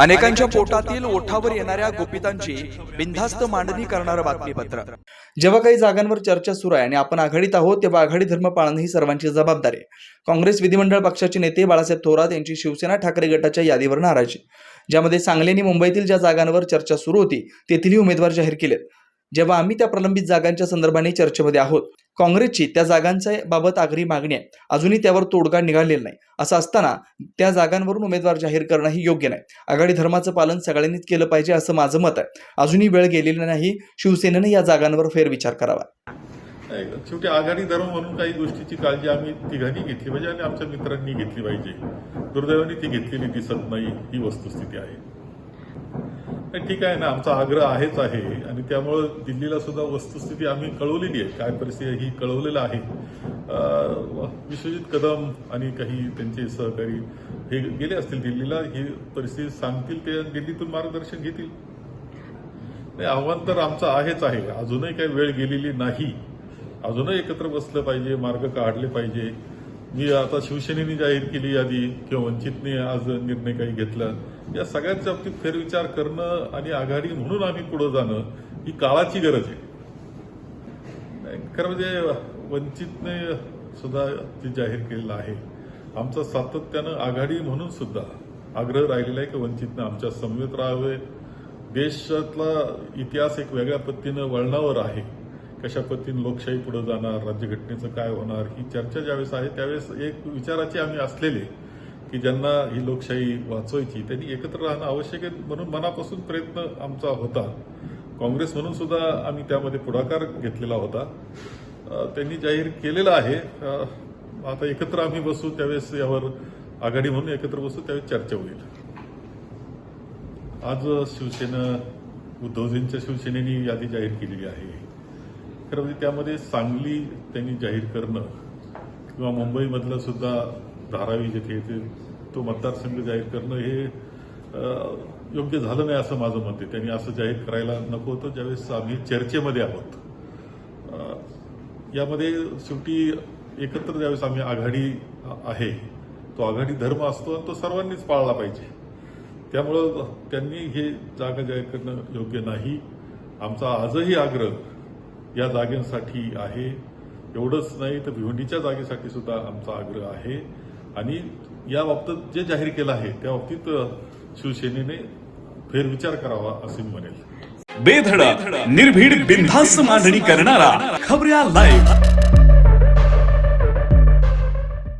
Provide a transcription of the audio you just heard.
अनेकांच्या पोटातील ओठावर येणाऱ्या गोपितांची बिनधास्त मांडणी करणारं बातमीपत्र. जेव्हा काही जागांवर चर्चा सुरू आहे आणि आपण आघाडीत आहोत तेव्हा आघाडी धर्म पाळणं ही सर्वांची जबाबदारी आहे. काँग्रेस विधिमंडळ पक्षाचे नेते बाळासाहेब थोरात यांची शिवसेना ठाकरे गटाच्या यादीवर नाराजी. ज्यामध्ये सांगली आणि मुंबईतील ज्या जागांवर चर्चा सुरू होती तेथीलही उमेदवार जाहीर केलेत. जेव्हा आम्ही त्या प्रलंबित जागांच्या संदर्भाने चर्चेमध्ये आहोत काँग्रेसची त्या जागांच्या बाबत आगरी मागणी आहे. अजूनही त्यावर तोडगा निघालेला नाही. असं असताना त्या जागांवरून उमेदवार जाहीर करणं ही योग्य नाही. आघाडी धर्माचं पालन सगळ्यांनीच केलं पाहिजे असं माझं मत आहे. अजूनही वेळ गेलेली नाही. शिवसेनेनं या जागांवर फेरविचार करावा. शेवटी आघाडी धर्म म्हणून काही गोष्टीची काळजी आम्ही तिघांनी घेतली पाहिजे आणि आमच्या मित्रांनी घेतली पाहिजे. दुर्दैवाने ती घेतलेली दिसत नाही. ही वस्तुस्थिती आहे. नाही, ठीक आहे ना आमचा आग्रह आहेच आहे. आणि त्यामुळं दिल्लीला सुद्धा वस्तुस्थिती आम्ही कळवलेली आहे. काय परिस्थिती आहे ही कळवलेलं आहे. विश्वजित कदम आणि काही त्यांचे सहकारी हे गेले असतील दिल्लीला. ही परिस्थिती सांगतील ते दिल्लीतून मार्गदर्शन घेतील. नाही आव्हान तर आमचं आहेच आहे. अजूनही काही वेळ गेलेली नाही. अजूनही एकत्र बसलं पाहिजे मार्ग काढले पाहिजे. जी आता शिवसेनेने जाहीर केली यादी किंवा वंचितने आज निर्णय काही घेतला या सगळ्यांच्या बाबतीत फेरविचार करणं आणि आघाडी म्हणून आम्ही पुढे जाणं ही काळाची गरज आहे. खरं म्हणजे वंचितने सुद्धा ते जाहीर केलेलं आहे. आमचा सातत्यानं आघाडी म्हणून सुद्धा आग्रह राहिलेला आहे की वंचितनं आमच्या समवेत राहावे. देशातला इतिहास एक वेगळ्या पद्धतीनं वळणावर आहे. कशा पद्धतीने लोकशाही पुढे जाणार राज्यघटनेचं काय होणार ही चर्चा ज्यावेळेस आहे त्यावेळेस एक विचाराची आम्ही असलेले की ज्यांना ही लोकशाही वाचवायची त्यांनी एकत्र राहणं आवश्यक आहे म्हणून मनापासून प्रयत्न आमचा होता. काँग्रेस म्हणून सुद्धा आम्ही त्यामध्ये पुढाकार घेतलेला होता. त्यांनी जाहीर केलेला आहे. आता एकत्र आम्ही बसू त्यावेळेस यावर आघाडी म्हणून एकत्र बसू त्यावेळेस चर्चा होईल. आज शिवसेना उद्धवजींच्या शिवसेनेने यादी जाहीर केलेली आहे. खरं म्हणजे त्यामध्ये सांगली त्यांनी जाहीर करणं किंवा मुंबईमधलं सुद्धा धारावी जिथे येते तो मतदारसंघ जाहीर करणं हे योग्य झालं नाही असं माझं मत आहे. त्यांनी असं जाहीर करायला नको होतं. ज्यावेळेस आम्ही चर्चेमध्ये आहोत यामध्ये शेवटी एकत्र ज्यावेळेस आम्ही आघाडी आहे तो आघाडी धर्म असतो तो सर्वांनीच पाळला पाहिजे. त्यामुळं त्यांनी हे जागा जाहीर करणं योग्य नाही. आमचा आजही आग्रह या जागेसाठी आहे. एवढंच नाही तर भिवंडीच्या जागेसाठी सुद्धा आमचा आग्रह आहे. आणि या बाबतीत जे जाहीर केलं आहे त्या बाबतीत शिवसेनेने फेरविचार करावा असे म्हणेल. बेधडक निर्भीड बिनधास्त मांडणी करणारा खबऱ्या लाईव्ह